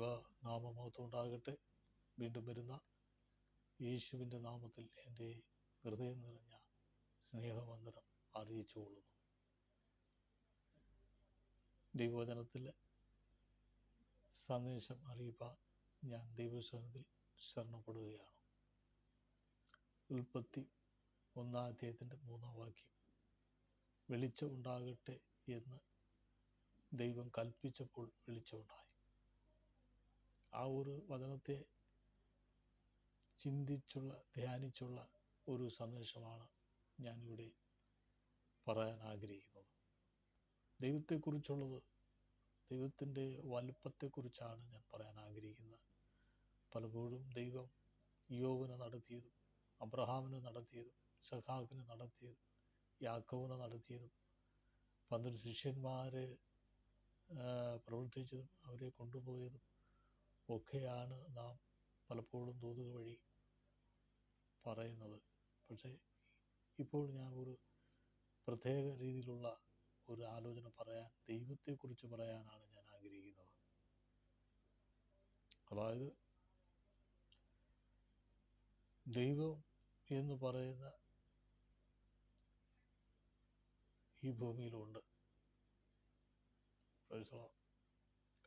ദൈവ നാമമഹത്വം ഉണ്ടാകട്ടെ വീണ്ടും വരുന്ന യേശുവിന്റെ നാമത്തിൽ എന്റെ ഹൃദയം നിറഞ്ഞ സ്നേഹവന്ദനം അറിയിച്ചുകൊള്ളുന്നു. ദൈവവചനത്തിൽ സന്ദേശം അറിയിപ്പാൻ ഞാൻ ദൈവസ്വനത്തിൽ ശരണപ്പെടുകയാണ്. ഉൽപ്പത്തി ഒന്നാം അധ്യായത്തിന്റെ മൂന്നാം വാക്യം. വെളിച്ചം ഉണ്ടാകട്ടെ എന്ന് ദൈവം കൽപ്പിച്ചപ്പോൾ വെളിച്ചമുണ്ടായി ആ ഒരു വചനത്തെ ചിന്തിച്ചുള്ള ധ്യാനിച്ചുള്ള ഒരു സന്ദേശമാണ് ഞാനിവിടെ പറയാൻ ആഗ്രഹിക്കുന്നത്. ദൈവത്തെക്കുറിച്ചുള്ളത് ദൈവത്തിന്റെ വലുപ്പത്തെക്കുറിച്ചാണ് ഞാൻ പറയാൻ ആഗ്രഹിക്കുന്നത്. പലപ്പോഴും ദൈവം യോവിനെ നടത്തിയതും അബ്രഹാമിനെ നടത്തിയതും സഹാക്കിനെ നടത്തിയതും യാക്കോവിനെ നടത്തിയതും പന്ത്രണ്ട് ശിഷ്യന്മാരെ പ്രവർത്തിച്ചതും അവരെ കൊണ്ടുപോയതും ഒക്കെയാണ് നാം പലപ്പോഴും തോതുക വഴി പറയുന്നത്. പക്ഷേ ഇപ്പോൾ ഞാൻ ഒരു പ്രത്യേക രീതിയിലുള്ള ഒരു ആലോചന പറയാൻ ദൈവത്തെക്കുറിച്ച് പറയാനാണ് ഞാൻ ആഗ്രഹിക്കുന്നത്. അതായത് ദൈവം എന്ന് പറയുന്ന ഈ ഭൂമിയിലുണ്ട്.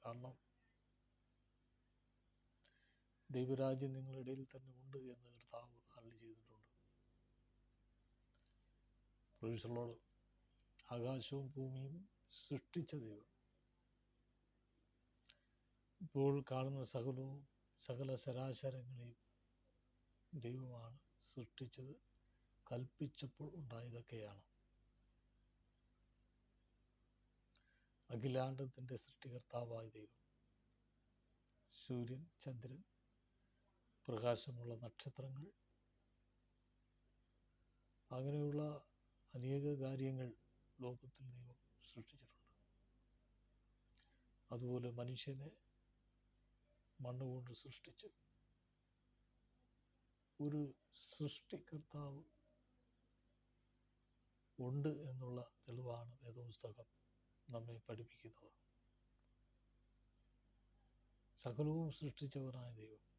കാരണം ദൈവരാജ്യം നിങ്ങളുടെ ഇടയിൽ തന്നെ ഉണ്ട് എന്ന് കർത്താവ് അരളി ചെയ്തിട്ടുണ്ട്. ആകാശവും ഭൂമിയും സൃഷ്ടിച്ച ദൈവം. ഇപ്പോൾ കാണുന്ന സകലവും സകല ശരാശരങ്ങളെയും ദൈവമാണ് സൃഷ്ടിച്ചത് കൽപ്പിച്ചപ്പോൾ ഉണ്ടായതൊക്കെയാണ്. അഖിലാണ്ടത്തിന്റെ സൃഷ്ടികർത്താവായ ദൈവം. സൂര്യൻ ചന്ദ്രൻ പ്രകാശമുള്ള നക്ഷത്രങ്ങൾ. അങ്ങനെയുള്ള അനേക കാര്യങ്ങൾ ലോകത്തിൽ ദൈവം സൃഷ്ടിച്ചിട്ടുണ്ട്. അതുപോലെ മനുഷ്യനെ മണ്ണുകൊണ്ട് സൃഷ്ടിച്ചു ഒരു സൃഷ്ടികർത്താവ് ഉണ്ട് എന്നുള്ള തെളിവാണ് വേദപുസ്തകം നമ്മെ പഠിപ്പിക്കുന്നത്. സകലവും സൃഷ്ടിച്ചവനായ ദൈവം.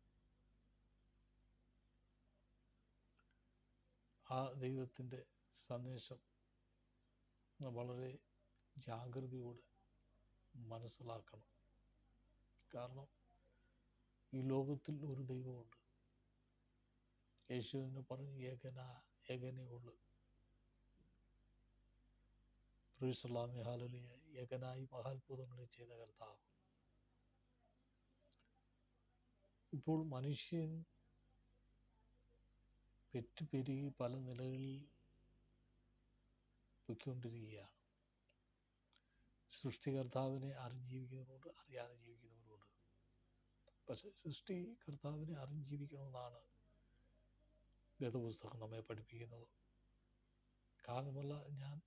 ആ ദൈവത്തിന്റെ സന്ദേശം വളരെ ജാഗ്രതയോടെ മനസ്സിലാക്കണം. കാരണം ഈ ലോകത്തിൽ ഒരു ദൈവമുണ്ട്. യേശുവിനെ പറഞ്ഞു ഏകന ഏകനേ ഉള്ളു ഹാലലിയ ഏകനായി മഹാത്ഭുതങ്ങളെ ചെയ്ത കർത്താവ്. ഇപ്പോൾ മനുഷ്യൻ പെറ്റുപെരുകി പല നിലകളിൽ പൊയ്ക്കൊണ്ടിരിക്കുകയാണ്. സൃഷ്ടികർത്താവിനെ അറിഞ്ഞ് ജീവിക്കുന്നവരുണ്ട് അറിയാതെ ജീവിക്കുന്നവരുണ്ട് പക്ഷെ സൃഷ്ടികർത്താവിനെ അറിഞ്ഞ് ജീവിക്കണമെന്നാണ് വേദപുസ്തകം നമ്മെ പഠിപ്പിക്കുന്നത്. കാരണമല്ല ഞാൻ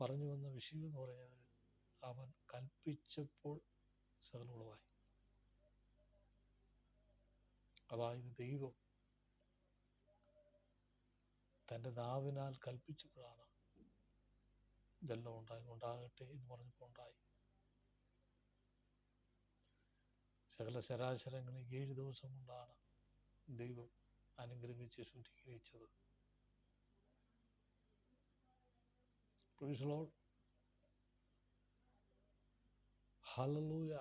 പറഞ്ഞു വന്ന വിഷയം എന്ന് പറയുന്നത് അവൻ കൽപ്പിച്ചപ്പോൾ സകലമുളവായി അതായത് ദൈവം തന്റെ നാവിനാൽ കൽപ്പിച്ചപ്പോഴാണ് ഇതെല്ലാം ഉണ്ടായി ഉണ്ടാകട്ടെ എന്ന് പറഞ്ഞപ്പോൾ ഉണ്ടായി. സകല ശരാശരങ്ങളിൽ ഏഴ് ദിവസം കൊണ്ടാണ് ദൈവം അനുഗ്രഹിച്ച് ശുദ്ധീകരിച്ചത്. ഹലലൂയ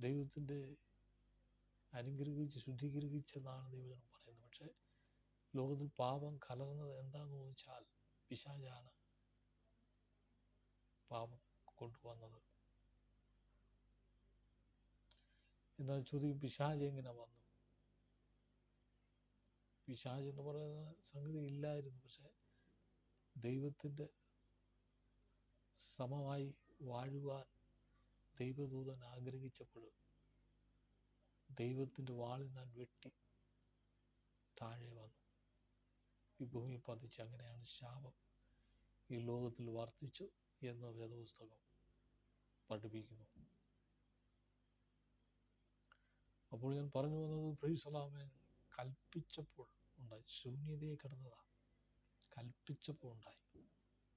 ദൈവത്തിന്റെ അനുഗ്രഹിച്ച് ശുദ്ധീകരിച്ചെന്നാണ് ദൈവജനം പറയുന്നത്. പക്ഷേ ലോകത്തിൽ പാപം കലർന്നത് എന്താന്ന് ചോദിച്ചാൽ പിശാചാണ്. പാപം കൊണ്ടുവന്നത്. എന്നാൽ ചോദിക്കും പിശാജ് എങ്ങനെ വന്നു? പിശാജ് എന്ന് പറയുന്ന സംഗതി ഇല്ലായിരുന്നു. പക്ഷെ ദൈവത്തിന്റെ സമമായി വാഴുവാൻ ദൈവദൂതൻ ആഗ്രഹിച്ചപ്പോൾ ദൈവത്തിന്റെ വാളിനാൽ വെട്ടി താഴെ വന്നു. ഈ ഭൂമി പതിച്ച് അങ്ങനെയാണ് ശാപം ഈ ലോകത്തിൽ വർദ്ധിച്ചു എന്ന് വേദപുസ്തകം പഠിപ്പിക്കുന്നു. അപ്പോൾ ഞാൻ പറഞ്ഞു വന്നത് ഫ്രീസലാമൻ കൽപ്പിച്ചപ്പോൾ ഉണ്ടായി. ശൂന്യതയെ കിടന്നതാണ് കൽപ്പിച്ചപ്പോൾ ഉണ്ടായി.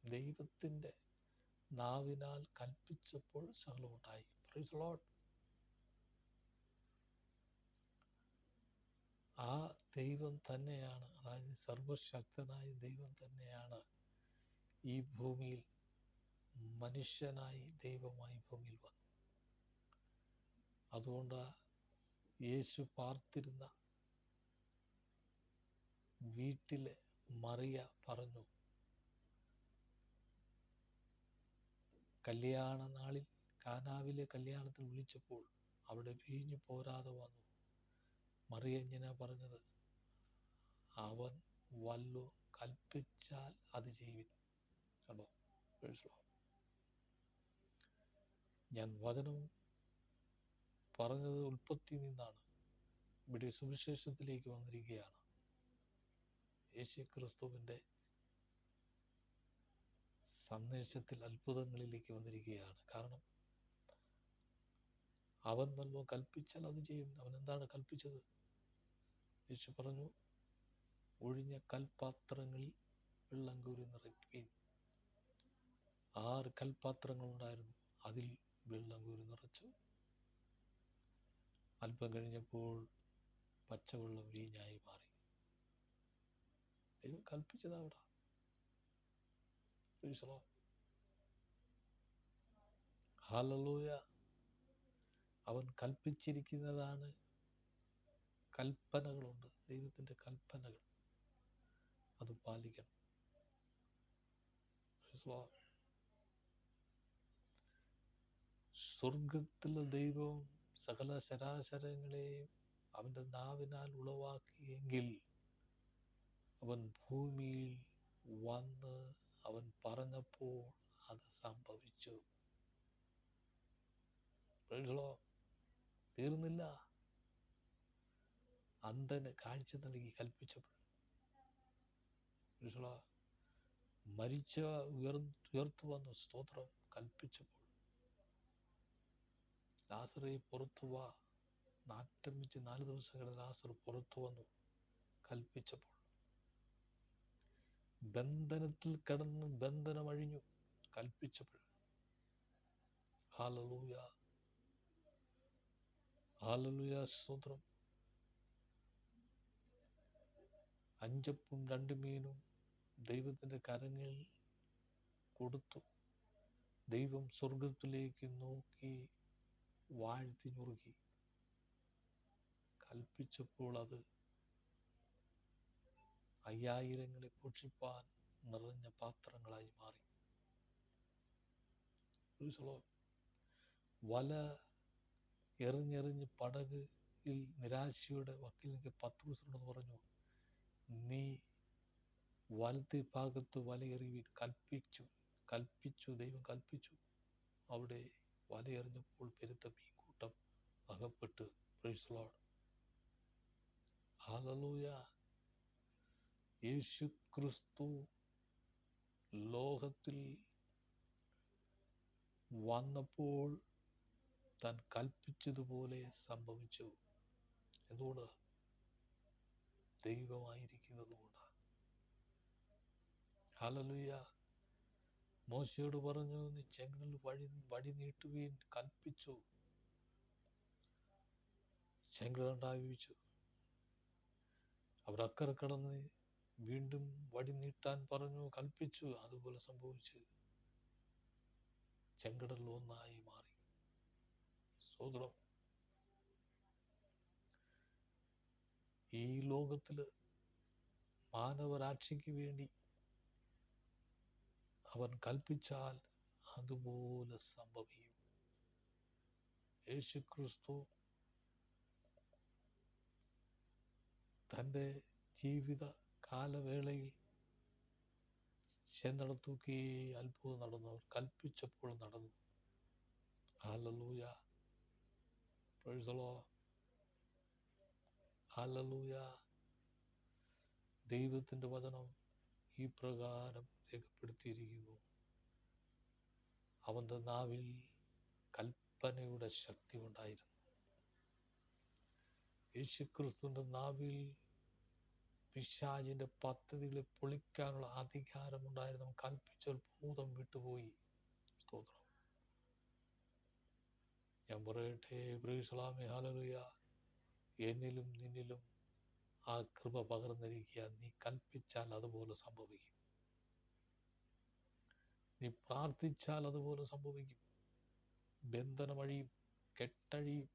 ദൈവത്തിന്റെ നാവിനാൽ കൽപ്പിച്ചപ്പോൾ സകലമുണ്ടായി ഫ്രീസലോട്ട് ദൈവം തന്നെയാണ്. അതായത് സർവശക്തനായ ദൈവം തന്നെയാണ് ഈ ഭൂമിയിൽ മനുഷ്യനായി ദൈവമായി ഭൂമിയിൽ വന്നു അതുകൊണ്ട് യേശു പാർത്തിരുന്ന വീട്ടിലെ മറിയ പറഞ്ഞു കല്യാണ നാളിൽ കാനാവിലെ കല്യാണത്തിൽ വിളിച്ചപ്പോൾ അവിടെ വീഞ്ഞു പോരാതെ വന്നു. മറിയ ഇങ്ങനെ പറഞ്ഞത്. അവൻ വല്ലു കൽപ്പിച്ചാൽ അത് ചെയ്യും. കണ്ടോ? ഞാൻ വചനം പറഞ്ഞത് ഉൽപ്പത്തി നിന്നാണ്. ഇവിടെ സുവിശേഷത്തിലേക്ക് വന്നിരിക്കുകയാണ്. യേശു ക്രിസ്തുവിന്റെ സന്ദേശത്തിൽ അത്ഭുതങ്ങളിലേക്ക് വന്നിരിക്കുകയാണ്. കാരണം അവൻ നന്മ കൽപ്പിച്ചാൽ അത് ചെയ്യും. അവൻ എന്താണ് കൽപ്പിച്ചത്? യേശു പറഞ്ഞു ഒഴിഞ്ഞ കൽപാത്രങ്ങളിൽ വെള്ളം കോരി നിറയ്ക്കുകയും ആറ് കൽപാത്രങ്ങൾ ഉണ്ടായിരുന്നു അതിൽ വെള്ളം കോരി നിറച്ചു. അല്പം കഴിഞ്ഞപ്പോൾ പച്ചവെള്ളം വീഞ്ഞായി മാറി. ദൈവം കൽപ്പിച്ചത് അവിടെ. ഹാലലൂയ അവൻ കൽപ്പിച്ചിരിക്കുന്നതാണ് കൽപ്പനകളുണ്ട്. ദൈവത്തിന്റെ കൽപ്പനകൾ. അത് പാലിക്കണം. സ്വർഗത്തിലെ ദൈവം സകല ശരാശരങ്ങളെയും അവന്റെ നാവിനാൽ ഉളവാക്കിയെങ്കിൽ അവൻ ഭൂമിയിൽ വന്ന് അവൻ പറഞ്ഞപ്പോൾ അത് സംഭവിച്ചു. Lord. തീർന്നില്ല. അന്ധന് കാഴ്ച നൽകി കൽപ്പിച്ചപ്പോൾ മരിച്ച ഉയർ ഉയർത്തു വന്ന സ്തോത്രം കൽപ്പിച്ചപ്പോൾ ലാസറെ പുറത്തു വാ. നാല് ദിവസങ്ങൾ ലാസർ പുറത്തു വന്നു കൽപ്പിച്ചപ്പോൾ. ബന്ധനത്തിൽ കിടന്ന് ബന്ധനം അഴിഞ്ഞു കൽപ്പിച്ചപ്പോൾ. ഹാലലൂയ ഹാലലൂയ സ്തോത്രം. അഞ്ചപ്പും രണ്ട് മീനും ദൈവത്തിന്റെ കരങ്ങളിൽ കൊടുത്തു. ദൈവം സ്വർഗത്തിലേക്ക് നോക്കി വാഴ്ത്തി ഞുറുക്കി. കൽപ്പിച്ചപ്പോൾ അത് അയ്യായിരങ്ങളെ പോഷിപ്പാൻ നിറഞ്ഞ പാത്രങ്ങളായി മാറി. വല എറിഞ്ഞെറിഞ്ഞ് പടകിൽ നിരാശയുടെ വക്കീലിലേക്ക് പത്രോസിനോട് പറഞ്ഞു. നീ വലത്തെ ഭാഗത്ത് വലയെറിവീൻ കൽപ്പിച്ചു കൽപ്പിച്ചു ദൈവം കൽപ്പിച്ചു. അവിടെ വലയെറിഞ്ഞപ്പോൾ പെരുത്ത മീൻകൂട്ടം അകപ്പെട്ട്. പ്രൈസ് ലോഡ് ഹല്ലേലൂയ യേശു ക്രിസ്തു ലോകത്തിൽ വന്നപ്പോൾ താൻ കൽപ്പിച്ചതുപോലെ സംഭവിച്ചു. എന്തുകൊണ്ട്? ദൈവമായിരിക്കുന്നതുകൊണ്ട്. ഹല്ലേലൂയ. മോശയോട് പറഞ്ഞു നീ ചെങ്കൽ വഴി വടി നീട്ടുകയും കൽപ്പിച്ചു. ചെങ്കലുണ്ടാവിച്ചു അവർ അക്കരെ കടന്ന് വീണ്ടും വടി നീട്ടാൻ പറഞ്ഞു കൽപ്പിച്ചു. അതുപോലെ സംഭവിച്ചു. ചെങ്കടൽ ഒന്നായി മാറി. സോദരം ഈ ലോകത്തിൽ മാനവരാക്ഷിക്ക് വേണ്ടി അവൻ കൽപ്പിച്ചാൽ അതുപോലെ സംഭവിക്കും. യേശുക്രിസ്തു തന്റെ ജീവിത കാലവേളയിൽ ചെന്നിടത്തൊക്കെ അത്ഭുതം നടന്നു. അവർ കൽപ്പിച്ചപ്പോൾ നടന്നു. Hallelujah. Praise the Lord. Hallelujah ദൈവത്തിന്റെ വചനം ഈ പ്രകാരം രേഖപ്പെടുത്തിയിരിക്കുന്നു. അവന്റെ നാവിൽ കൽപ്പനയുടെ ശക്തി ഉണ്ടായിരുന്നു. യേശുക്രിസ്തുവിന്റെ നാവിൽ പിശാചിന്റെ പദ്ധതികളെ പൊളിക്കാനുള്ള അധികാരമുണ്ടായിരുന്നു കൽപ്പിച്ചാൽ ഭൂതം വിട്ടുപോയി. സ്തോത്രം. ഞാൻ പറയട്ടെ ബ്രീസ്ലാമി ഹാലലുയ എന്നിലും നിന്നിലും ആ കൃപ പകർന്നിരിക്കുക. നീ കൽപ്പിച്ചാൽ അതുപോലെ സംഭവിക്കും. നീ പ്രാർത്ഥിച്ചാൽ അതുപോലെ സംഭവിക്കും. ബന്ധനമഴിയും കെട്ടഴിയും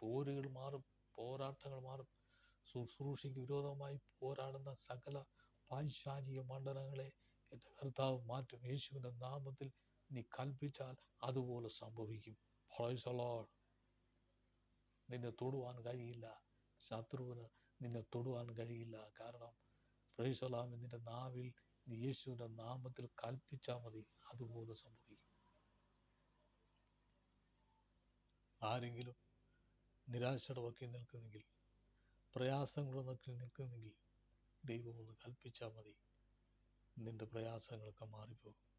പോരുകൾ മാറും പോരാട്ടങ്ങൾ മാറും. ശുശ്രൂഷയ്ക്ക് വിരോധമായി പോരാടുന്ന സകല പൈശാചിക മണ്ഡലങ്ങളെ എന്റെ കർത്താവ് മാറ്റും. യേശുവിന്റെ നാമത്തിൽ നീ കൽപ്പിച്ചാൽ അതുപോലെ സംഭവിക്കും. നിന്നെ തൊടുവാൻ കഴിയില്ല. ശത്രുവിന് നിന്നെ തൊടുവാൻ കഴിയില്ല. കാരണം പ്രൈസലാം നിന്റെ നാവിൽ നീ യേശുവിന്റെ നാമത്തിൽ കൽപ്പിച്ചാൽ മതി. അതുപോലെ സംഭവിക്കും. ആരെങ്കിലും നിരാശയുടെ നിൽക്കുന്നെങ്കിൽ പ്രയാസങ്ങളുടെ വക്കിൽ നിൽക്കുന്നെങ്കിൽ ദൈവം ഒന്ന് കൽപ്പിച്ചാൽ മതി. നിന്റെ പ്രയാസങ്ങളൊക്കെ മാറിപ്പോകും.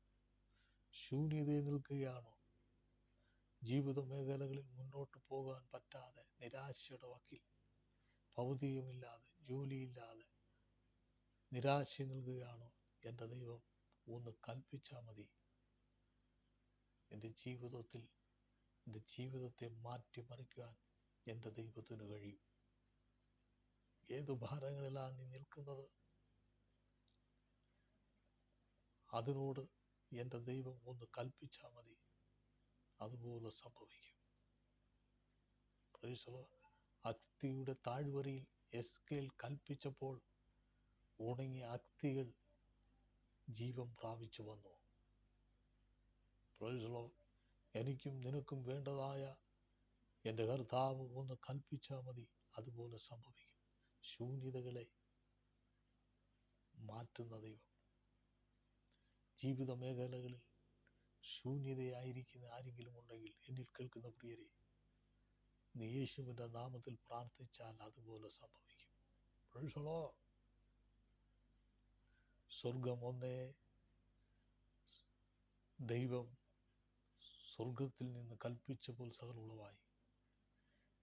ശൂന്യതയിൽ നിൽക്കുകയാണോ? ജീവിത മേഖലകളിൽ മുന്നോട്ട് പോകാൻ പറ്റാതെ നിരാശയുടെ വക്കിൽ. ഭൗതികമില്ലാതെ ജോലിയില്ലാതെ നിരാശ നൽകുകയാണോ എന്റെ ദൈവം? ഒന്ന് കൽപ്പിച്ചാൽ മതി. എന്റെ ജീവിതത്തിൽ എന്റെ ജീവിതത്തെ മാറ്റിമറിക്കാൻ എന്റെ ദൈവത്തിന് കഴിയും. ഏത് ഭാരങ്ങളിലാണ് നീ നിൽക്കുന്നത്? അതിനോട് എന്റെ ദൈവം ഒന്ന് കൽപ്പിച്ചാൽ മതി. അതുപോലെ സംഭവിക്കും. അസ്ഥിയുടെ താഴ്വരയിൽ എസ്കേൽ കൽപ്പിച്ചപ്പോൾ ഉണങ്ങിയ അസ്ഥികൾ ജീവൻ പ്രാപിച്ചു വന്നു. എനിക്കും നിനക്കും വേണ്ടതായ എന്റെ കർത്താവ് ഒന്ന് കൽപ്പിച്ചാൽ മതി. അതുപോലെ സംഭവിക്കും. ശൂന്യതകളെ മാറ്റുന്ന ദൈവം. ജീവിത മേഖലകളിൽ ശൂന്യതയായിരിക്കുന്ന ആരെങ്കിലും ഉണ്ടെങ്കിൽ എന്നിൽ കേൾക്കുന്ന പ്രിയരെ നീ യേശുവിന്റെ നാമത്തിൽ പ്രാർത്ഥിച്ചാൽ അതുപോലെ സംഭവിക്കും. The സ്വർഗം ഒന്നേ ദൈവം സ്വർഗത്തിൽ നിന്ന് കൽപ്പിച്ച പോൽ ഉളവായി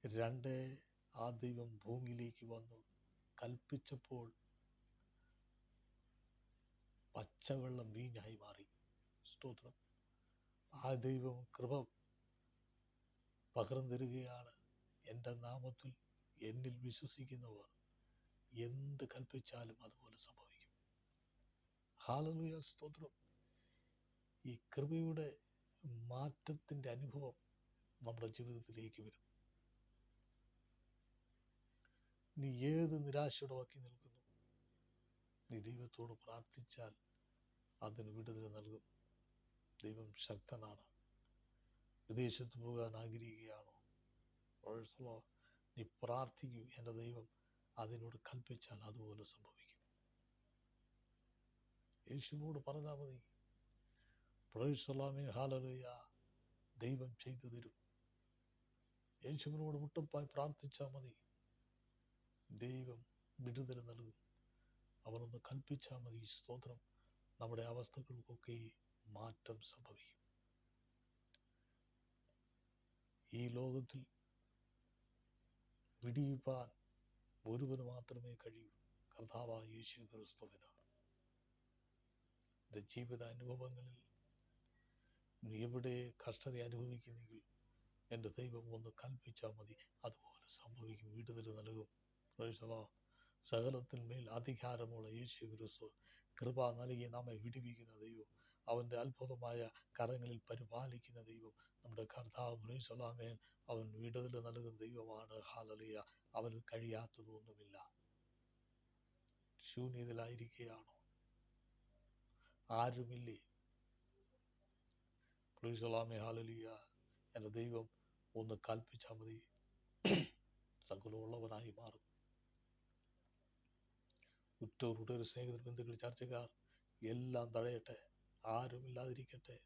രണ്ട് ആ ദൈവം ഭൂമിയിലേക്ക് വന്നു കൽപ്പിച്ചപ്പോൾ പച്ചവെള്ളം വീഞ്ഞായി മാറി. സ്തോത്രം. ആ ദൈവം കൃപ പകർന്നു തരികയാണ്. എന്റെ നാമത്തിൽ എന്നിൽ വിശ്വസിക്കുന്നവർ എന്ത് കൽപ്പിച്ചാലും അതുപോലെ സംഭവിക്കും. ഹാലലുയ സ്തോത്രം. ഈ കൃപയുടെ മാറ്റത്തിന്റെ അനുഭവം നമ്മുടെ ജീവിതത്തിലേക്ക് വരും. നീ ഏത് നിരാശയുടെ വക്കി നിൽക്കുന്നു? നീ ദൈവത്തോട് പ്രാർത്ഥിച്ചാൽ അതിന് വിടുതൽ നൽകും. ദൈവം ശക്തനാണ്. വിദേശത്ത് പോകാൻ ആഗ്രഹിക്കുകയാണോ? Lord. നീ പ്രാർത്ഥിക്കൂ എന്റെ ദൈവം അതിനോട് കൽപ്പിച്ചാൽ അതുപോലെ സംഭവിക്കും. യേശുവോട് പറഞ്ഞാൽ മതി. പ്രൊയ്സലാമേ ഹാലലുയ ദൈവം ചെയ്തു തരും. യേശുവിനോട് മുട്ടപ്പായി പ്രാർത്ഥിച്ചാൽ മതി. ദൈവം വിടുതൽ നൽകും. അവനൊന്ന് കൽപ്പിച്ചാൽ മതി. സ്തോത്രം. നമ്മുടെ അവസ്ഥകൾക്കൊക്കെ മാറ്റം സംഭവിക്കും. ഈ ലോകത്തിൽ വിടിയിപ്പാൻ ഒരുവന് മാത്രമേ കഴിയൂ. കർത്താവായ യേശു ക്രിസ്തുവിനാണ് എന്റെ ജീവിത അനുഭവങ്ങളിൽ നീ എവിടെ കഷ്ടത അനുഭവിക്കുന്നെങ്കിൽ എന്റെ ദൈവം ഒന്ന് കൽപ്പിച്ചാൽ മതി. അതുപോലെ സംഭവിക്കും. വിടുതൽ നൽകും. സകലത്തിന്മേൽ അധികാരമുള്ള യേശു ക്രിസ്തു കൃപ നൽകി നമ്മെ വിടുവിക്കുന്ന ദൈവം അവന്റെ അത്ഭുതമായ കരങ്ങളിൽ പരിപാലിക്കുന്ന ദൈവം നമ്മുടെ കർത്താവ് ബ്രൈസലാമേൻ അവൻ വിടുതൽ നൽകുന്ന ദൈവമാണ്. ഹാലലിയ അവന് കഴിയാത്തതൊന്നുമില്ല. ശൂന്യതയിലായിരിക്കുകയാണോ ആരുമില്ലേ? ബ്രൈസലാമേ ഹാലലിയ എന്റെ ദൈവം ഒന്ന് കൽപ്പിച്ചാൽ മതി. സകലമുള്ളവനായി മാറും. ഉറ്റവരുടെ ഒരു സ്നേഹിതർ ബന്ധുക്കൾ ചർച്ചക്കാർ എല്ലാം തടയട്ടെ ആരുമില്ലാതിരിക്കട്ടെ.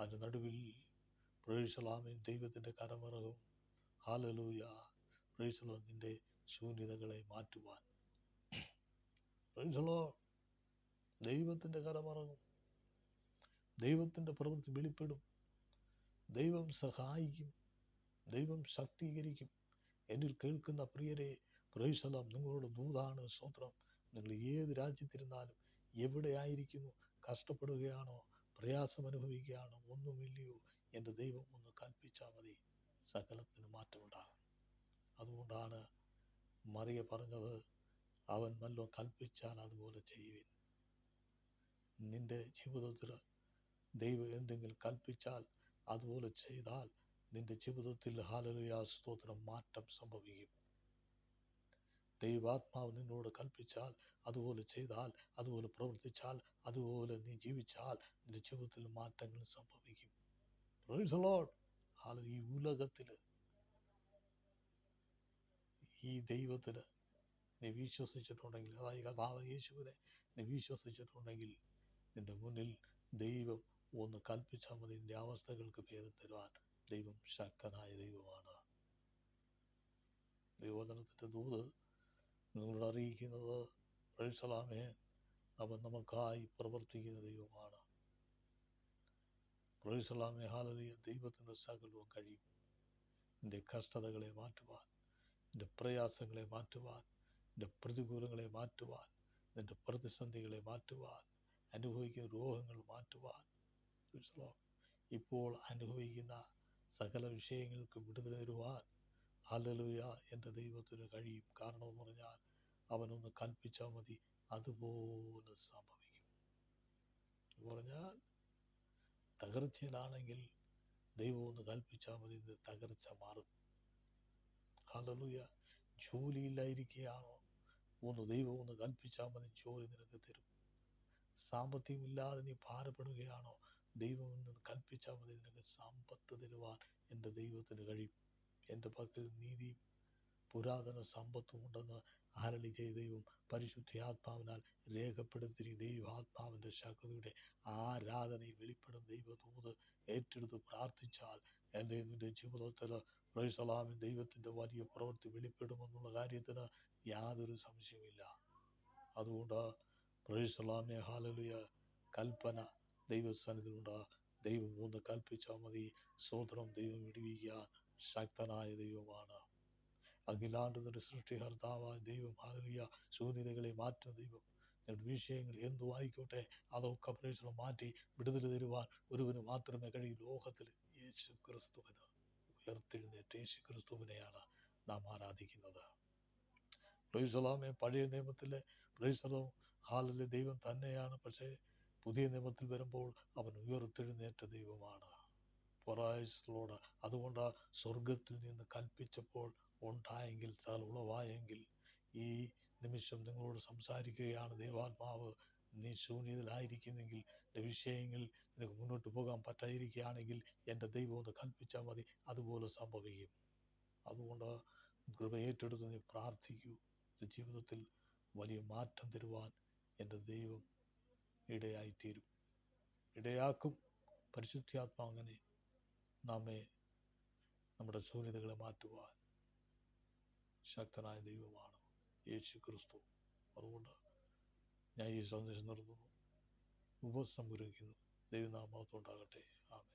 അതിന്റെ നടുവിൽ പ്രേഴ്സലാമിൻ ദൈവത്തിന്റെ കരമറകും. ഹാലലൂയ നിന്റെ ശൂന്യതകളെ മാറ്റുവാൻ. പ്രേഴ്സലോ ദൈവത്തിന്റെ കരമറകും. ദൈവത്തിന്റെ പ്രവൃത്തി വെളിപ്പെടും. ദൈവം സഹായിക്കും. ദൈവം ശക്തീകരിക്കും. എന്നിൽ കേൾക്കുന്ന പ്രിയരെ പ്രേഴ്സലം നിങ്ങളുടെ ദൂതാണ് സ്വത്രം നിങ്ങൾ ഏത് രാജ്യത്തിരുന്നാലും എവിടെയായിരിക്കുന്നു? കഷ്ടപ്പെടുകയാണോ? പ്രയാസം അനുഭവിക്കുകയാണോ ഒന്നുമില്ലയോ എന്റെ ദൈവം ഒന്ന് കൽപ്പിച്ചാൽ മതി. സകലത്തിന് മാറ്റമുണ്ടാകും. അതുകൊണ്ടാണ് മറിയ പറഞ്ഞത് അവൻ വല്ലോ കൽപ്പിച്ചാൽ അതുപോലെ ചെയ്യുവിൻ. നിന്റെ ജീവിതത്തിൽ ദൈവം എന്തെങ്കിലും കൽപ്പിച്ചാൽ അതുപോലെ ചെയ്താൽ നിന്റെ ജീവിതത്തിൽ ഹാലലുയാ സ്തോത്രം മാറ്റം സംഭവിക്കും. ദൈവാത്മാവ് നിന്നോട് കൽപ്പിച്ചാൽ അതുപോലെ ചെയ്താൽ അതുപോലെ പ്രവർത്തിച്ചാൽ അതുപോലെ നീ ജീവിച്ചാൽ നിന്റെ ജീവിതത്തിൽ മാറ്റങ്ങൾ സംഭവിക്കും. ഈ ഉലകത്തിൽ ഈ ദൈവത്തിന് നീ വിശ്വസിച്ചിട്ടുണ്ടെങ്കിൽ അതായത് കഥാവ് യേശുവിനെ നീ വിശ്വസിച്ചിട്ടുണ്ടെങ്കിൽ നിന്റെ മുന്നിൽ ദൈവം ഒന്ന് കൽപ്പിച്ചാൽ മതി. നിന്റെ അവസ്ഥകൾക്ക് ഭേദം തരുവാൻ ദൈവം ശക്തനായ ദൈവമാണ്. ദൈവവചനത്തിന്റെ ദൂത് നിങ്ങളോട് അറിയിക്കുന്നത് പ്രൈസലാമേ അവൻ നമുക്കായി പ്രവർത്തിക്കുന്ന ദൈവമാണ്. പ്രൈസലാമേ ഹാലലിയ ദൈവത്തിന്റെ സകലവും കഴിയും. എന്റെ കഷ്ടതകളെ മാറ്റുവാൻ എന്റെ പ്രയാസങ്ങളെ മാറ്റുവാൻ എന്റെ പ്രതികൂലങ്ങളെ മാറ്റുവാൻ നിന്റെ പ്രതിസന്ധികളെ മാറ്റുവാൻ അനുഭവിക്കുന്ന രോഗങ്ങൾ മാറ്റുവാൻ. ഇപ്പോൾ അനുഭവിക്കുന്ന സകല വിഷയങ്ങൾക്ക് വിടുതൽ തരുവാൻ ഹല്ലേലൂയ എന്റെ ദൈവത്തിന് കഴിയും. കാരണം എന്ന് പറഞ്ഞാൽ അവനൊന്ന് കൽപ്പിച്ചാൽ മതി. അതുപോലെ സംഭവിക്കും. എന്ന് പറഞ്ഞാൽ തകർച്ചയിലാണെങ്കിൽ ദൈവം ഒന്ന് കൽപ്പിച്ചാൽ മതി ഇത് തകർച്ച മാറും. ഹല്ലേലൂയ. ജോലിയില്ലായിരിക്കുകയാണോ ഒന്ന് ദൈവം ഒന്ന് കൽപ്പിച്ചാൽ മതി ജോലി നിനക്ക് തരും. സാമ്പത്തികമില്ലാതെ നീ ഭാരപ്പെടുകയാണോ? ദൈവം ഒന്ന് കൽപ്പിച്ചാൽ മതി നിനക്ക് സമ്പത്ത് തരുവാൻ എന്റെ ദൈവത്തിന് കഴിയും. എന്റെ പക്കൽ നീതിയും പുരാതന സമ്പത്തും ഉണ്ടെന്ന് ആരളി ചെയ്ത ദൈവം പരിശുദ്ധ ആത്മാവിനാൽ രേഖപ്പെടുത്തി ദൈവാത്മാവിന്റെ ശക്തിയുടെ ആരാധനയിൽ വെളിപ്പെടും ദൈവദൂത് ഏറ്റെടുത്ത് പ്രാർത്ഥിച്ചാൽ എന്റെ നിന്റെ ജീവിതത്തിൽ പ്രൈസലാമിൻ ദൈവത്തിന്റെ വലിയ പ്രവൃത്തി വെളിപ്പെടുമെന്നുള്ള കാര്യത്തിന് യാതൊരു സംശയമില്ല അതുകൊണ്ട് പ്രൈസലാമെ ഹാലലുയ കൽപ്പന ദൈവസ്ഥാനത്തിലുണ്ട് ദൈവം ഒന്ന് കൽപ്പിച്ചാൽ മതി. സ്വതന്ത്രം ദൈവം വിടുവിക്കുക. ശക്തനായ ദൈവമാണ്. അഖിലാണ്ടതിന്റെ സൃഷ്ടികർത്താവായ ദൈവം ഹാലലുയ ശൂന്യതകളെ മാറ്റുന്ന ദൈവം. വിഷയങ്ങൾ എന്തു ആയിക്കോട്ടെ അതൊക്കെ പ്രേക്ഷണം മാറ്റി വിടുതൽ തരുവാൻ ഒരുവന് മാത്രമേ കഴിയൂ. ലോകത്തിൽ യേശു ക്രിസ്തുവിന് ഉയർത്തെഴുന്നേറ്റ യേശു ക്രിസ്തുവിനെയാണ് നാം ആരാധിക്കുന്നത്. പഴയ നിയമത്തിലെ പ്രൈസലം ഹാലിലെ ദൈവം തന്നെയാണ്. പക്ഷേ പുതിയ നിയമത്തിൽ വരുമ്പോൾ അവൻ ഉയർത്തെഴുന്നേറ്റ ദൈവമാണ്. പൊറായസിലോട് അതുകൊണ്ട് സ്വർഗത്തിൽ നിന്ന് കൽപ്പിച്ചപ്പോൾ ഉണ്ടായെങ്കിൽ തലുളവായെങ്കിൽ ഈ നിമിഷം നിങ്ങളോട് സംസാരിക്കുകയാണ്. ദൈവാത്മാവ് നീ ശൂന്യതയിലായിരിക്കുന്നെങ്കിൽ എന്റെ വിഷയങ്ങൾ നിനക്ക് മുന്നോട്ട് പോകാൻ പറ്റാതിരിക്കുകയാണെങ്കിൽ എന്റെ ദൈവം ഒന്ന് കൽപ്പിച്ചാൽ മതി. അതുപോലെ സംഭവിക്കും. അതുകൊണ്ട് കൃപ ഏറ്റെടുത്ത് നീ പ്രാർത്ഥിക്കൂ. നിന്റെ ജീവിതത്തിൽ വലിയ മാറ്റം തരുവാൻ എന്റെ ദൈവം ഇടയായിത്തീരും. ഇടയാക്കും. പരിശുദ്ധാത്മാവ് അങ്ങനെ നമ്മെ നമ്മുടെ ശൂന്യതകളെ മാറ്റുവാൻ ശക്തനായ ദൈവമാണ് യേശു ക്രിസ്തു. അതുകൊണ്ട് ഞാൻ ഈ സന്ദേശം നിർത്തുന്നു. ഉപസംഗ്രഹിക്കുന്നു ദൈവനാമത്തോണ്ടാകട്ടെ. ആമേ